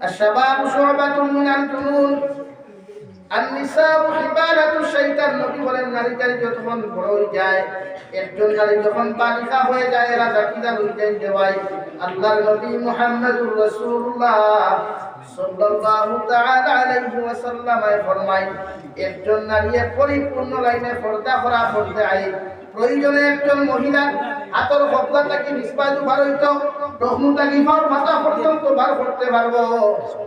الشباب شعبة من الجنون النساء حبالة الشيطان নবী বলেন নারী নারী যখন বড় হয়ে যায় একজন নারী যখন বালিকা হয়ে যায় এরা জাকিদার হয়ে যায় দেওয়াই আল্লাহর নবী মুহাম্মদুর রাসূলুল্লাহ সাল্লাল্লাহু তাআলা আলাইহি ওয়াসাল্লাম ফরমায় একজন নারী পরিপূর্ণ লাইনে পর্দা করা পড়তে আই প্রয়োজনে একজন মহিলা হাতর তাকে নিষ্পাজ বার হইতো রহমু তাকে ফার মাথা পর্যন্ত বার করতে পারব।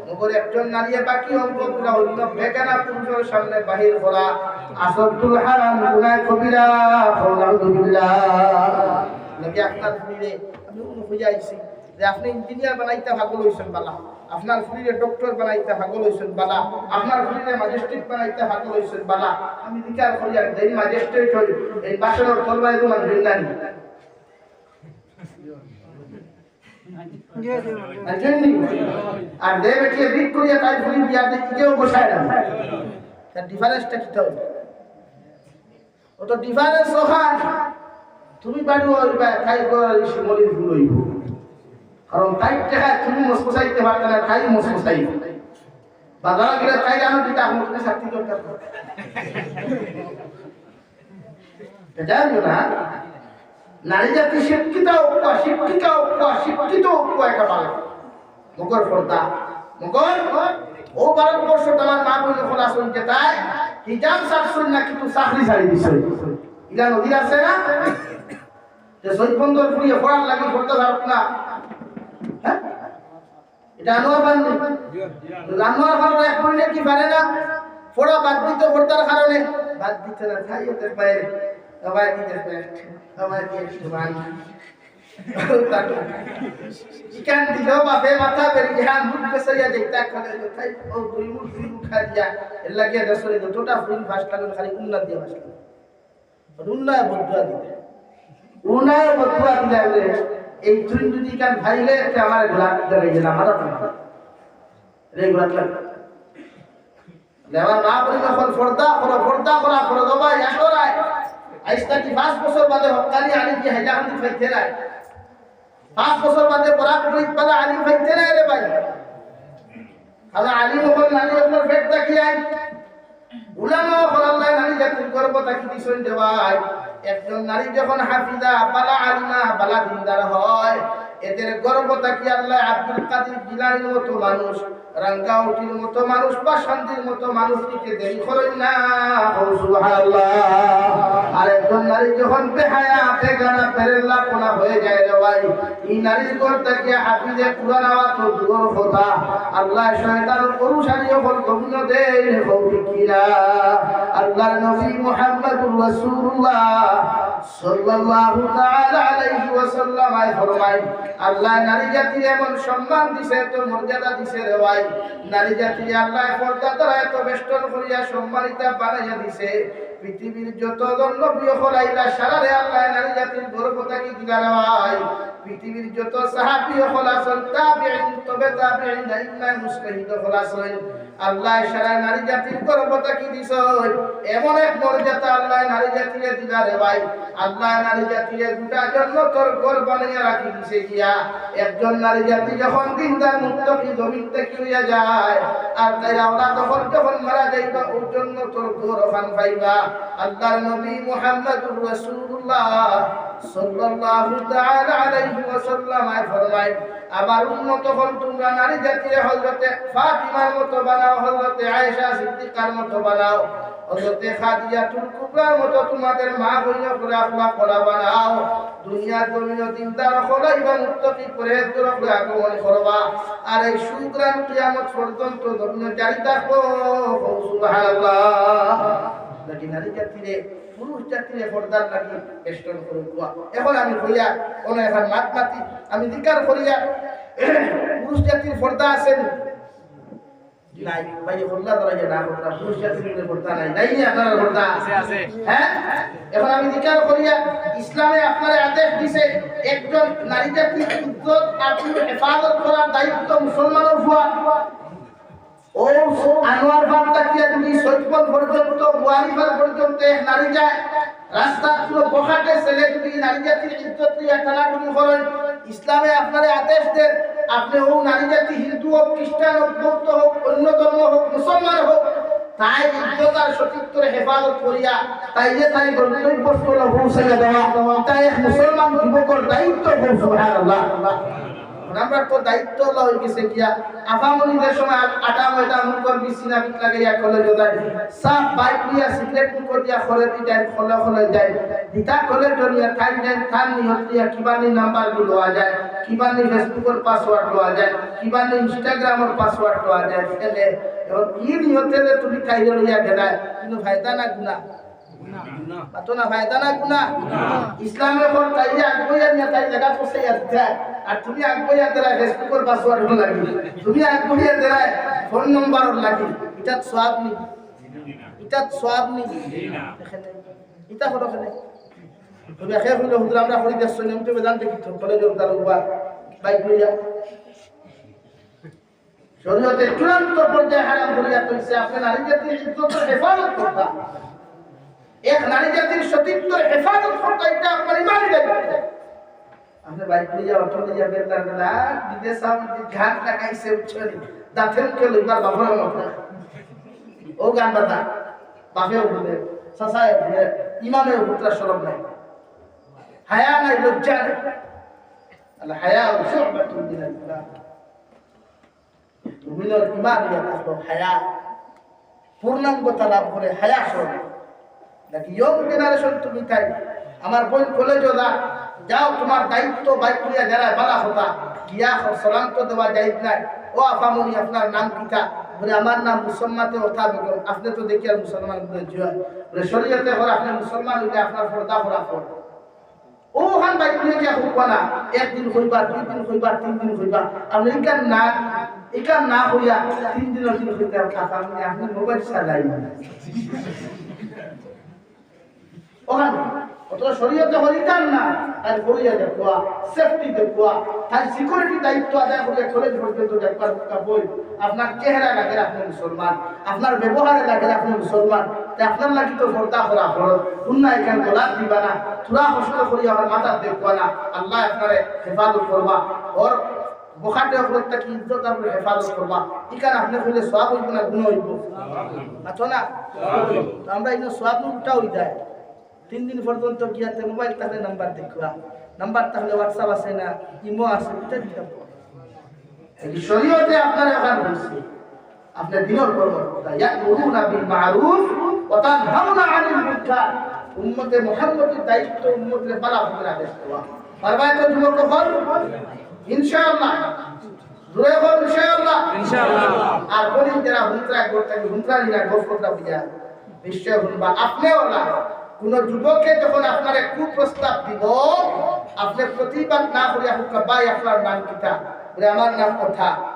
মগর একজন নারী বাকি অঙ্গগুলা হইল বেগানা পুরুষের সামনে বাহির করা। আসরতুল হারাম গুনাহ কবিরা, আলহামদুলিল্লাহ। নবী আপনার ফুলিরে আমি কোনো খুঁজে আইছি। যে আপনি ইঞ্জিনিয়ার বানাইতে ভাগল হইছেন বালা। আপনার ফুলিরে ডক্টর বানাইতে ভাগল হইছেন বালা। আপনার ফুলিরে ম্যাজিস্ট্রেট বানাইতে ভাগল হইছেন বালা। আমি বিচার করি আর দেই ম্যাজিস্ট্রেট হই। এই বাসনের তলবাই তোমার ভিন্নানি আর দেবে কি বিক করিয়া তাই ফুলি বিয়া দেখি কেউ বসায় না। তার ডিফারেন্সটা কি তো ও তো ডিফারেন্স ওখান তুমি বাড়ি হইবা, তাই করার শিমলির ভুল হইব। কারণ তাই টাকা তুমি মসমসাইতে পারবে না, তাই মসমসাই বাজার গেলে তাই জানো দিতে আপনি তুমি শাস্তি দরকার। জানো না। নারী জাতি শিক্ষিত উপ শিক্ষিত উপ শিক্ষিত উপ একটা পালে মগর ফর্দা মগর ও ভারতবর্ষ তোমার মা বোন যখন আসুন যে তাই? হিজাব সারছুন না, কিন্তু চাকরি ছাড়ি দিছে। ইলা নদী আছে না? যে সৈবন্দর ফুরিয়ে পড়ার লাগি পড়তে পারত না। হ্যাঁ? এটা আনোয়ার বান্ধি আনোয়ার বান্ধব এক পড়লে কি পারে না? পড়া বাদ দিতে পড়তার কারণে। বাদ দিতে না খাই ওদের বাইরে দিতে সবাই দিয়ে সুবান চিকেন দিল, বাপে মাথা বেরিয়ে হান মুখ পেছাইয়া দেখতা খালে তাই ও দুই মুখ, দুই খাই দিয়া লাগিয়া দশরে দুটোটা ফুল লাগল খালি উন্নত দিয়ে লাগল উন্নয় বদুয়া দিবে। উন্নয় বদুয়া দিলে এই তুই যদি কান ভাইলে আমার গোলাপ দিতে গেলাম আমার রে, গোলাপ দেওয়ার মা বলি, যখন ফর্দা করো ফর্দা করা করো দবাই আসরায় আইস্তা কি পাঁচ বছর বাদে হকানি আনি কি হাইলাকান্দি ফাইতে রায় পাঁচ বছর বাদে বরাক করিত পালা আলি ফাইতে রায় রে ভাই। খালা আলি মোহন নানি আপনার পেট দেখি আই উলামা ফলাল্লাহ নানি জাতির গর্ব তাকি দিছেন দেওয়ায় একজন নারী যখন হাফিজা, বালা আলিমা বালা দিনদার হয়। এদের গর্ব তাকি আল্লাহ আব্দুল কাদের জিলানির মতো মানুষ? রাঙ্গাউটির মতো মানুষ বা শান্তির মতো মানুষটিকে দেরি করেন না? সুবহানাল্লাহ। আর একজন নারী যখন বেহায়া বেগানা পেরেল্লা কোনা হয়ে যায় রে ভাই এই নারীর ঘর থেকে হাফিজে আওয়াজ তো দূর কথা? আল্লাহ শয়তানের অনুসারী হল গবিন দেন হৌকিরা আল্লাহর নবী মুহাম্মদুর রাসূলুল্লাহ। সাল্লাল্লাহু তাআলা আলাইহি আল্লাহ নারী জাতির এমন সম্মান দিছে, এত মর্যাদা দিছে রে নারী জাতি আল্লাহ এত বেষ্টন করিয়া সম্মানিতা বানাইয়া দিছে। পৃথিবীর যত জনপ্রিয় হলাইলা সারারে আল্লাহ নারী জাতির গর্বতা কি দিলা ভাই? পৃথিবীর যত সাহাবী হল আসল তাবিঈন, তবে তাবিঈন ইল্লা মুস্তাহিদ হল আসল আল্লাহ সারা নারী জাতির গর্বতা কি দিছ এমন এক মর্যাদা আল্লাহ নারী জাতিরে দিলা রে ভাই। আল্লাহ নারী জাতিরে গোটা জন্য তোর ঘর বানাইয়া রাখি দিছে গিয়া। একজন নারী জাতি যখন দিনদার মুত্তাকি জমিন থেকে হইয়া যায়, আর তাই আল্লাহ তখন যখন মারা যাইবা, ওর জন্য তোর ওখান পাইবা। আল্লাহর নবী মুহাম্মদুর রাসূলুল্লাহ সাল্লাল্লাহু তাআলা আলাইহি ওয়াসাল্লাম আয় ফরমায় আবার উন্নত হল তোমরা নারী জাতির হযরতে ফাতিমার মতো বানাও, হযরতে আয়েশা সিদ্দিকার মতো বানাও, হযরতে খাদিজাতুল কুবরার মতো তোমাদের মা বইনা করে আখলা করা বানাও দুনিয়ার জমিন দিনদার হলো এবং মুত্তাকি করে করে আগমন করবা, আর এই সুগ্রাম কিয়ামত পর্যন্ত জমিন জারি থাকব। সুবহানাল্লাহ। নাকি নারী জাতিরে পুরুষ জাতিরে পর্দার লাগি বেষ্টন করে এখন আমি হইয়া কোন এখন মাত মাতি আমি দিকার করিয়া পুরুষ জাতির পর্দা আছেন? নাই ভাই পর্দা ধরা যায় না পর্দা পুরুষ জাতির পর্দা নাই। নাই আপনার পর্দা আছে আছে। হ্যাঁ? এখন আমি করিয়া ইসলামে আপনার আদেশ দিছে একজন নারী জাতির ইজ্জত আপনি হেফাজত করার দায়িত্ব মুসলমানের হওয়া ও আনোয়ার বাগ তাকিয়া তুমি সৈকত পর্যন্ত পর্যন্ত নারী যায় রাস্তা পুরো বখাটে, ছেলে তুমি নারী জাতির ইজ্জত করেন ইসলামে আপনার আদেশ দেন, আপনি হোক নারী জাতি হিন্দু হোক, খ্রিস্টান হোক, বৌদ্ধ হোক, অন্য ধর্ম হোক, মুসলমান হোক, তাই ইজ্জতার সতীত্বের হেফাজত করিয়া, তাই যে তাই গন্তব্যস্থল পৌঁছাইয়া দেওয়া তাই মুসলমান যুবকর দায়িত্ব আমরা তো দায়িত্ব লওয়া গেছে গিয়া আফামনিদের সময় আটা ময়দা মুখর বিছিনা বিট লাগাইয়া কলেজ যায় সাপ, বাইক নিয়া, সিগারেট মুখর দিয়া খলে দি যায় খলে খলে যায় দিতা কলেজ জনিয়া ঠাই যায় থান নিহত দিয়া কিবানি নাম্বার লওয়া যায় কিবানি ফেসবুকের পাসওয়ার্ড লওয়া যায় কিবানি ইনস্টাগ্রামের পাসওয়ার্ড লওয়া যায়, এনে। এখন কি নিহতে তুমি খাইলে লইয়া গেলায় কিন্তু ফায়দা না গুণা। পাতো না। ফায়দা না গুণা ইসলামের পর তাই যে আগ্রহ নিয়ে তাই জায়গা পৌঁছে যাচ্ছে আর তুমি আগ্রহ দেয় ফেসবুকের পাসওয়ার্ড লাগি। তুমি আগ্রহ দেয় ফোন নম্বর লাগি। এটা সব নি এটা সব নি। এটা হলো এখানে তুমি একে হইলে হুদুর আমরা করি দেখছ নিয়ম তুমি জানতে কি কলেজের তার উবা বাইক লইয়া শরীয়তে চূড়ান্ত পর্যায়ে হারাম করিয়া তুলছে আপনি নারী জাতির ইজ্জতের হেফাজত করতা এক নারী জাতির সতীত্বের হেফাজত করতে, এটা আপনার ইমানই দায়িত্ব আপনি বাইক নিয়ে অটো নিয়ে বেতার গেলা বিদেশ আমি ঘাট লাগাইছে উচ্ছরি দাঁতের কে লইবার বাবার ও গান বাতা বাপে উঠবে সাসায় উঠবে ইমামে উঠরা সরব নাই। হায়া নাই, লজ্জা নাই। আল্লাহ, হায়া শুবাতুন মিনাল ইমান, হায়া। পূর্ণাঙ্গতা লাভ করে হায়া সরব। নাকি তুমি তাই? আমার বোন কলেজও যা যাও তোমার দায়িত্ব বাইক নিয়ে যারা বালা হতা গিয়া সলান্ত দেওয়া যাইত নাই। ও আপামনি আপনার নাম কিতা বলে, আমার নাম মুসলমাতে অথা বেগম আপনি তো দেখি আর মুসলমান বলে জিয়া বলে, শরীয়তে হর আপনি মুসলমান হইলে আপনার পর্দা ভরা পর ও হান বাইক নিয়ে গিয়া হইবা না। একদিন হইবা দুই দিন হইবা তিন দিন হইবা। আপনি ইকার না ইকার না হইয়া তিন দিনের দিন হইতে আপনি মোবাইল চালাই ওখানে অথবা শরীয়তে হরিকার না তাই হরিয়া দেখুয়া সেফটি দেখুয়া তাই সিকিউরিটি দায়িত্ব আদায় করিয়া কলেজ পর্যন্ত দেখবার বই। আপনার চেহারা লাগে আপনি মুসলমান আপনার ব্যবহারে লাগে আপনি মুসলমান। আপনার লাগি তো পর্দা করা ফরজ। উন্না এখানে গোলাপ দিবা না চূড়া কষ্ট করিয়া আমার মাথা দেখবা না। আল্লাহ আপনারে হেফাজত করবা। ওর বখাটে অপরটা কি ইজ্জত আপনি হেফাজত করবা? ইকান আপনি কইলে সব হইব না গুণ হইব? আছো না? তো আমরা ইনো সব উল্টা হই যায় তিন দিন পর্যন্ত গিয়াতে মোবাইল তাহলে নাম্বার দেখবা। নাম্বার তাহলে হোয়াটসঅ্যাপ আছে না ইমো আছে এটা দিতে এই শরীয়তে আপনার এখন বলছে আপনি দিনের কর্ম ইয়াকুরুনা বিল মারুফ ওয়া তানহাউনা আনিল মুনকার। উম্মতে মুহাম্মদের দায়িত্ব উম্মতের বালা ফুকরা আদেশ দেওয়া। পারবা তো যুবক হল ইনশাআল্লাহ। জুড়ে বল ইনশাআল্লাহ। ইনশাআল্লাহ। আর বলি যারা হুন্ত্রা করতে হুন্ত্রা নিরা গফরটা বুঝা নিশ্চয় হুনবা আপনিও না। কোন যুবককে যখন আপনার কুপ্রস্তাব দিব, আপনি প্রতিবাদ না ভাই, আপনার নাম কিতা? আমার নাম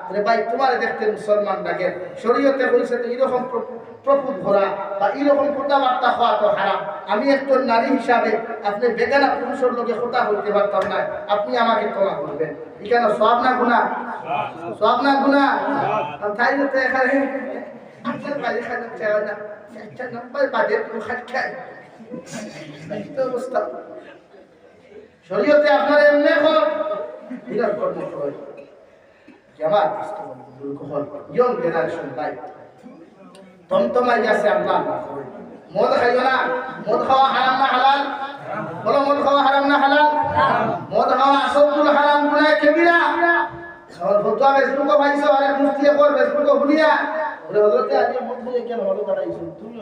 বলে ভাই, তোমার দেখতে মুসলমান লাগে। শরীয়তে বলছে তো এরকম বা এরকম কথাবার্তা হওয়া তো হারাম। আমি একজন নারী হিসাবে আপনি বেগানা পুরুষের লোকে কথা বলতে পারতাম না। আপনি আমাকে ক্ষমা করবেন। এখানে সব না গুণা সব না গুণা তাই এখানে আজকাল বাড়ি খানা চায় না অবস্থা শরীয়তে আপনার এমনি হল বিরাট কর্ম হয় কেমন হল ইয়ং জেনারেশন তাই তমতমাই আছে আল্লাহ মদ খাইও না, মদ খাওয়া হারাম না হালাল? বলো, মদ খাওয়া হারাম না হালাল? মদ খাওয়া আসল হারাম গুনাহ কবিরা আমার ফতোয়া ফেসবুকে পাইছো আর এক মুফতি একবার ফেসবুকে শুনিয়া। বলে হযরতে আজ মদ খাইয়ে কেন হলো কাটাইছো তুমিও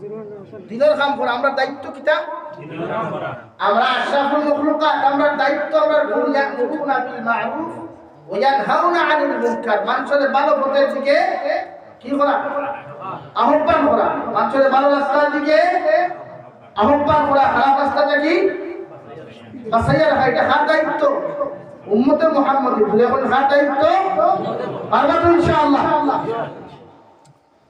দিনের কাম করা আমরা দায়িত্ব কিতা? আমরা আশরাফুল মখলুকাত আমরা দায়িত্ব আমরা গুণ ইয়াকুনা বিল মারুফ ওয়া ইয়ানহাউনা আনিল মুনকার। মানুষের ভালো পথের দিকে কি করা? আহ্বান করা। মানুষের ভালো রাস্তার দিকে আহ্বান করা। খারাপ রাস্তাটা কি? বাসাইয়া রাখা। এটা হার দায়িত্ব? উম্মতে মুহাম্মদ ভুলে এখন হার দায়িত্ব? পারবা তো ইনশাআল্লাহ।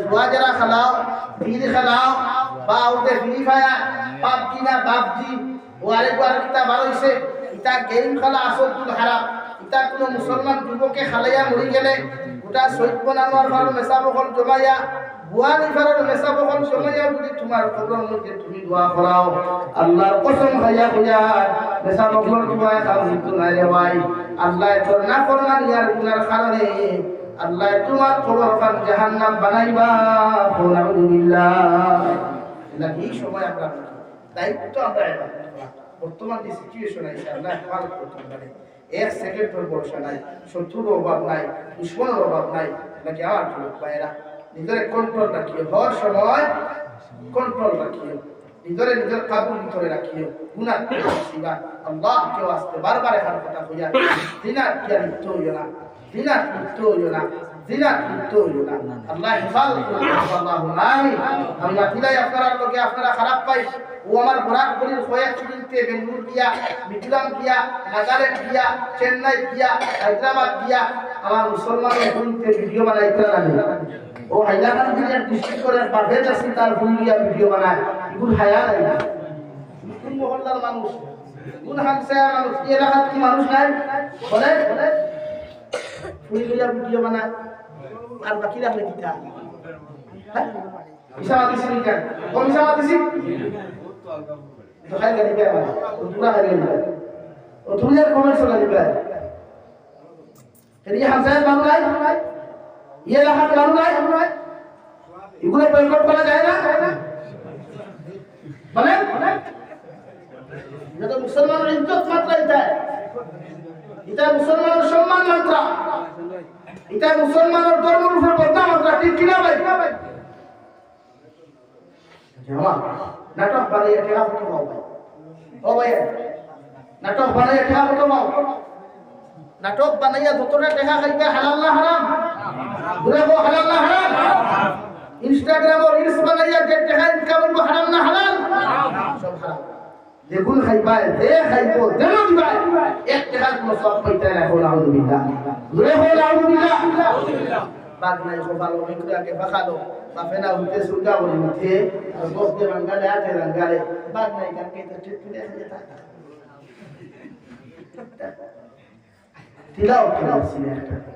জুয়া যারা খেলাও বীর খেলাও, বা ওতে ফ্রি ফায়ার পাবজি না পাবজি, ও আরেক বার কিতা হইছে, ইতা গেম খেলা আসল হারাম, ইতা কোনো মুসলমান যুবকে খালাইয়া মরি গেলে গোটা শহীদ বনানোর ভালো মেসা বকল জমাইয়া, বুয়া নিফারের মেসা বকল জমাইয়া যদি তোমার কবরের মধ্যে তুমি দোয়া করাও, আল্লাহর কসম নাই ভাই। আল্লাহ তোর না ফরমান ইয়ার গুনার কারণে আল্লাহ, তোমার কবর খান জাহান্নাম বানাইবা। এই সময় আমরা দায়িত্ব আমরা বর্তমান পারে এক সেকেন্ডের নাই, শত্রুর অভাব নাই অভাব নাই ভাইয়েরা নিজের কন্ট্রোল কন্ট্রোল রাখিও। নিজের নিজের রাখিও। কেউ আসতে বারবার এখান কথা দিনার লিপ্ত হইও না দিনার লিপ্ত হইও না আল্লাহ হেফাজত করুন আমরা তিলাই আপনারা লোকে আপনারা খারাপ পাই। ও আমার বরাক বলির কয়েক চুরিতে বেঙ্গুর গিয়া, মিজোরাম গিয়া, নাগাল্যান্ড গিয়া, চেন্নাই গিয়া, হায়দ্রাবাদ গিয়া, আমার মুসলমানের বলিতে ভিডিও বানাইতে লাগে। ও হাইলাকান্দি জেলার ডিস্ট্রিক্ট করে বাফেজ আছে তার ভুল গিয়া ভিডিও বানায়। এগুলো হায়া নাই। কোন মহল্লার মানুষ কোন হামসা মানুষ, এলাকার কি মানুষ নাই? বলে ফুলি লইয়া ভিডিও বানায়। আর বাকি রাখলে কিতা হ্যাঁ? হিসাব দিছি কেন মানে। ইয়ে রাখার মানু। নাই? এগুলো বয়কট যায় না? বলেন? মুসলমানের ইজ্জত মাত্রা এটা মুসলমানের সম্মান মাত্রা। এটা মুসলমানের ধর্মের উপর বদনা মাত্রা। ঠিক কিনা ভাই? জামা নাটক বানাইয়া টেকা কত পাও ভাই। ও ভাই, নাটক বানাইয়া টেকা কত পাও। নাটক বানাইয়া যতটা টেকা খাইবে হালাল না হারাম। ঘুরে গো হালাল না হারাম। ইনস্টাগ্রাম ও রিলস বানাইয়া যে টাকা ইনকাম করব, হারাম না হালাল? সব হারাম। যেগুন খাইবাই যে খাইবো যেন দিবাই। এক টাকার কোনো সব পাইতে না হল আউযুবিল্লাহ ঘুরে হল আউযুবিল্লাহ বাদ নাই সব ভালো মিকুরে আগে বাখালো বাফেনা উঠে সুরগা বলি উঠে বসতে বাঙ্গালে আছে বাঙ্গালে। বাদ নাই কাকে তো ঠিক করে আছে? তিলাও করেছি একটা।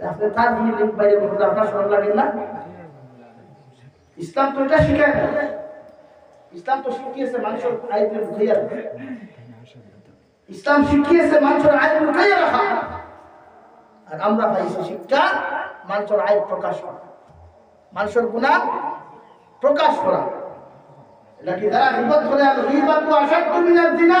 তার ইসলাম তো এটা শিখায় না। ইসলাম তো শিখিয়েছে মানুষের আইন লুকাইয়া ইসলাম শিখিয়েছে মানুষের আইন লুকাইয়া রাখা। আর আমরা পাইছি শিক্ষা, মানুষের আইন প্রকাশ করা। মানুষের গুণা প্রকাশ করা। এটা কি যারা বিপদ করে আসার তুমি না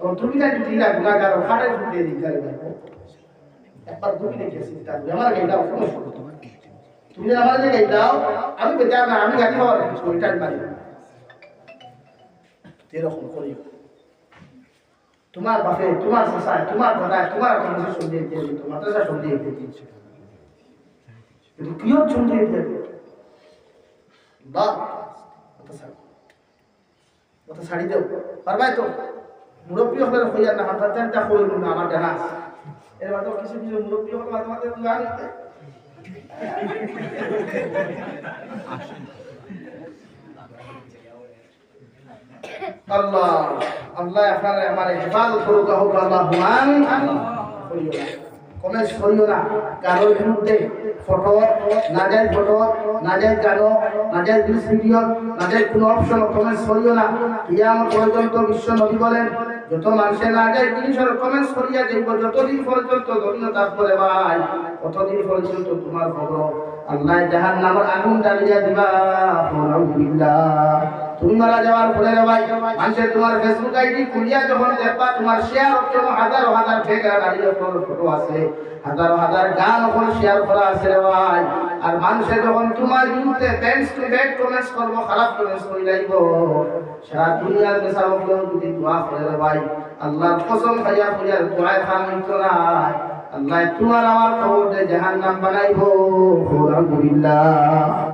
তুমি তাই দিলা গুণাগার হাড়ে দিয়ে দিতে একবার তুমি দেখে চিন্তা করি আমার গাইডা সমস্যা তুমি যদি আমার জায়গায় দাও আমি বেচার না আমি গাড়ি হওয়ার শরীরটা মারি এরকম করি তোমার বাপে তোমার শাসায় তোমার দাদায় তোমার মানুষের সন্দেহ দিয়ে দিত মাদ্রাসা সন্দেহ দিয়ে দিয়েছে কিন্তু কিয় সন্দেহ দিয়ে দিত বা কথা ছাড়ি দেও পারবাই তো মুরব্বী হলে হইয়া না হাত চারটা কইল না, আমার জানা। এর মাঝে কিছু কিছু মুরব্বী হলে মাঝে মাঝে নিতে আল্লাহ আল্লাহ আপনার আমার হেফাজত করুক হোক আল্লাহ করিও না। কারোর বিরুদ্ধে ফটো নাজাইজ ফটো নাজাইজ গানো নিউজ ভিডিও কোনো অপশন, কমেন্টস করিও না। কিয়ামত পর্যন্ত বিশ্ব নবী বলেন যত মানুষের আগে তিনশো কমেন্ট করিয়া যাইব। যতদিন পর্যন্ত ধন্যতা করে ভাই কতদিন পর্যন্ত তোমার খবর আল্লাহ জাহান নামের আগুন ডালিয়া দিবা। তুমি যাওয়ার পরে রে ভাই, মানুষের তোমার ফেসবুক আইডি খুলিয়া যখন দেখবা তোমার শেয়ার অপশন হাজার হাজার ফেক দাঁড়িয়ে ফটো আছে। হাজার হাজার গান ওপর শেয়ার করা আছে রে ভাই। আর মানুষে যখন তোমার বিরুদ্ধে বেঞ্চ টু ব্যাক কমেন্টস করব, খারাপ কমেন্টস করে লাইব সারা দুনিয়ার বেসা কেউ যদি দোয়া করে রে ভাই, আল্লাহ কসম খাইয়া ফুলিয়ার দোয়ায় খান মিত্র নাই। আল্লাহ তোমার আমার খবর জাহান্নাম বানাইবো। আলহামদুলিল্লাহ